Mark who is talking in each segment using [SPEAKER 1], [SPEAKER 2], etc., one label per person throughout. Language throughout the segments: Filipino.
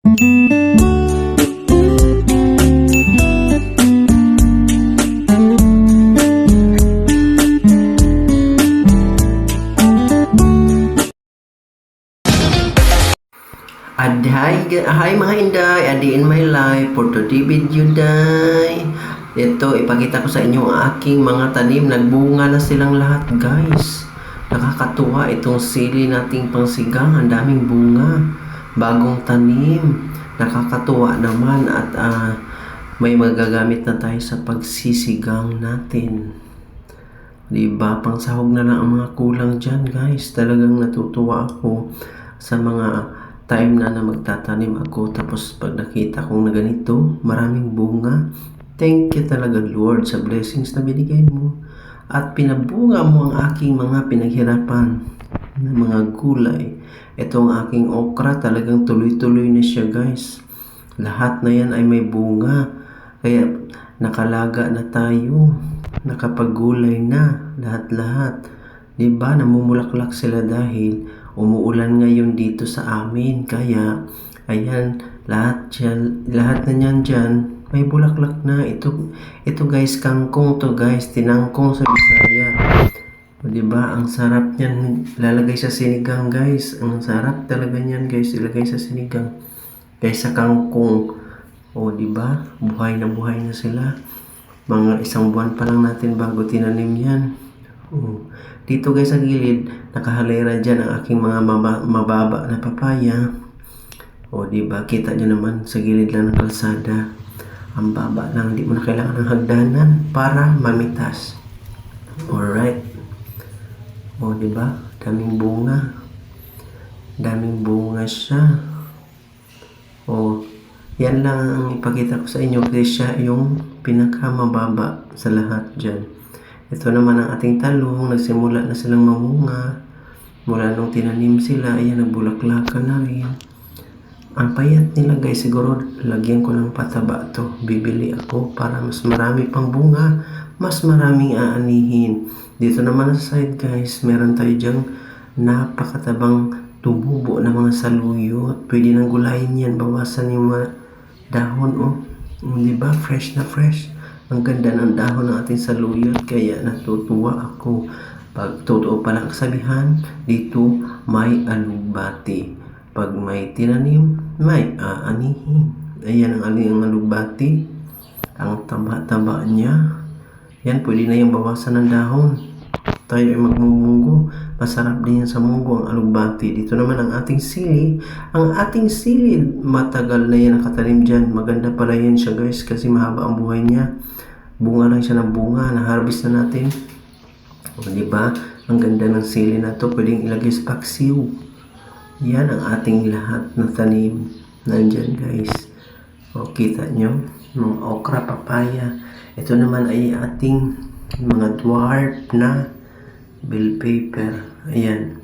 [SPEAKER 1] Hi, hi mga inday, adi in my life for today video day. Ito, ipakita ko sa inyo ang aking mga tanim. Nagbunga na silang lahat guys. Nakakatuwa itong sili nating pangsigang. Ang daming bunga. Bagong tanim. Nakakatuwa naman at ah, may magagamit na tayo sa pagsisigang natin. Diba? Pang sahog na lang ang mga kulang dyan, guys. Talagang natutuwa ako sa mga time na na magtatanim ako. Tapos pag nakita kong na ganito, maraming bunga. Thank you talaga, Lord, sa blessings na binigay mo. At pinabunga mo ang aking mga pinaghirapan ng mga gulay. Ito ang aking okra, talagang tuloy-tuloy na siya, guys. Lahat na yan ay may bunga. Kaya nakalaga na tayo. Nakapagulay na. Lahat-lahat. Diba? Namumulaklak sila dahil umuulan ngayon dito sa amin. Kaya, ayan, lahat, yan, lahat na yan dyan, may bulaklak na. Ito, ito guys, kangkong to guys. Tinangkong sa Bisaya. O, diba? Ang sarap niyan. Lalagay sa sinigang guys. Ang sarap talaga niyan guys. Ilagay sa sinigang. Kaysa kangkong. O, di ba? Buhay na buhay na sila. Mga isang buwan pa lang natin bago tinanim yan. O, dito guys sa gilid, nakahalera dyan ang aking mga maba- mababa na papaya. O, di ba? Kita nyo naman sa gilid lang ng kalsada. Ang baba lang, hindi mo na kailangan ng hagdanan para mamitas. Alright. Di ba? Daming bunga. Daming bunga siya. O, yan lang ang ipakita ko sa inyo kasi siya yung pinakamababa sa lahat dyan. Ito naman ang ating talong, nagsimula na silang mamunga. Mula nung tinanim sila, ayan, nagbulaklakan na rin. Ang payat nila guys, siguro lagyan ko ng pataba to. Bibili ako para mas marami pang bunga, mas maraming aanihin. Dito naman sa side guys, meron tayo dyang napakatabang tumubo na mga saluyot. Pwede nang gulayin yan, bawasan yung mga dahon oh. Mm, Di ba? Fresh na fresh. Ang ganda ng dahon ng ating saluyot, kaya natutuwa ako. Pag totoo palang kasabihan, dito may alugbati. Pag may tinanim, may aanihin. Ayan ang aling alugbati. Ang taba-taba niya. Yan, pwede na yung bawasan ng dahon. Tayo ay magmumunggo. Masarap din yan sa munggo ang alugbati. Dito naman ang ating sili. Ang ating sili, matagal na yan nakatanim dyan. Maganda pala yan siya guys kasi mahaba ang buhay niya. Bunga lang siya ng bunga. Na-harvest na natin. O, di ba? Ang ganda ng sili na to. Pwedeng ilagay sa paksiw. Yan ang ating lahat na tanim. Nandyan guys. O, kita nyo? Mga okra, papaya. Ito naman ay ating mga dwarf na bell pepper. Ayan.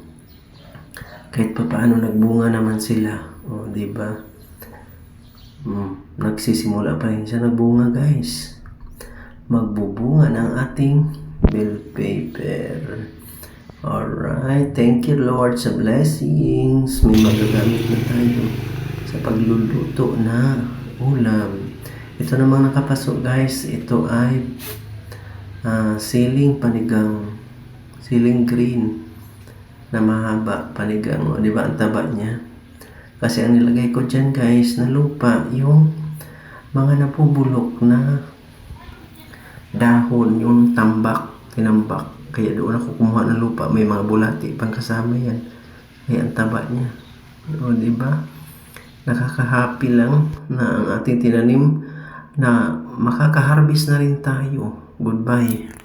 [SPEAKER 1] Kahit pa paano nagbunga naman sila. O, ba? Hmm, nagsisimula pa rin siya nagbunga guys. Magbubunga ng ating bell pepper. Alright, thank you Lord sa blessings. May magagamit na tayo sa pagluluto na ulam. Ito namang nakapasok guys, ito ay ah, siling panigang, siling green na mahaba panigang. O, di ba ang taba niya? Kasi ang nilagay ko dyan guys na lupa, yung mga napubulok na dahon, yung tambak, tinambak. Kaya doon ako kumuha ng lupa, may mga bulati pang kasama yan. Kaya ang taba niya. O, ba? Nakaka-happy lang na ang ating tinanim na makaka-harvest na rin tayo. Goodbye.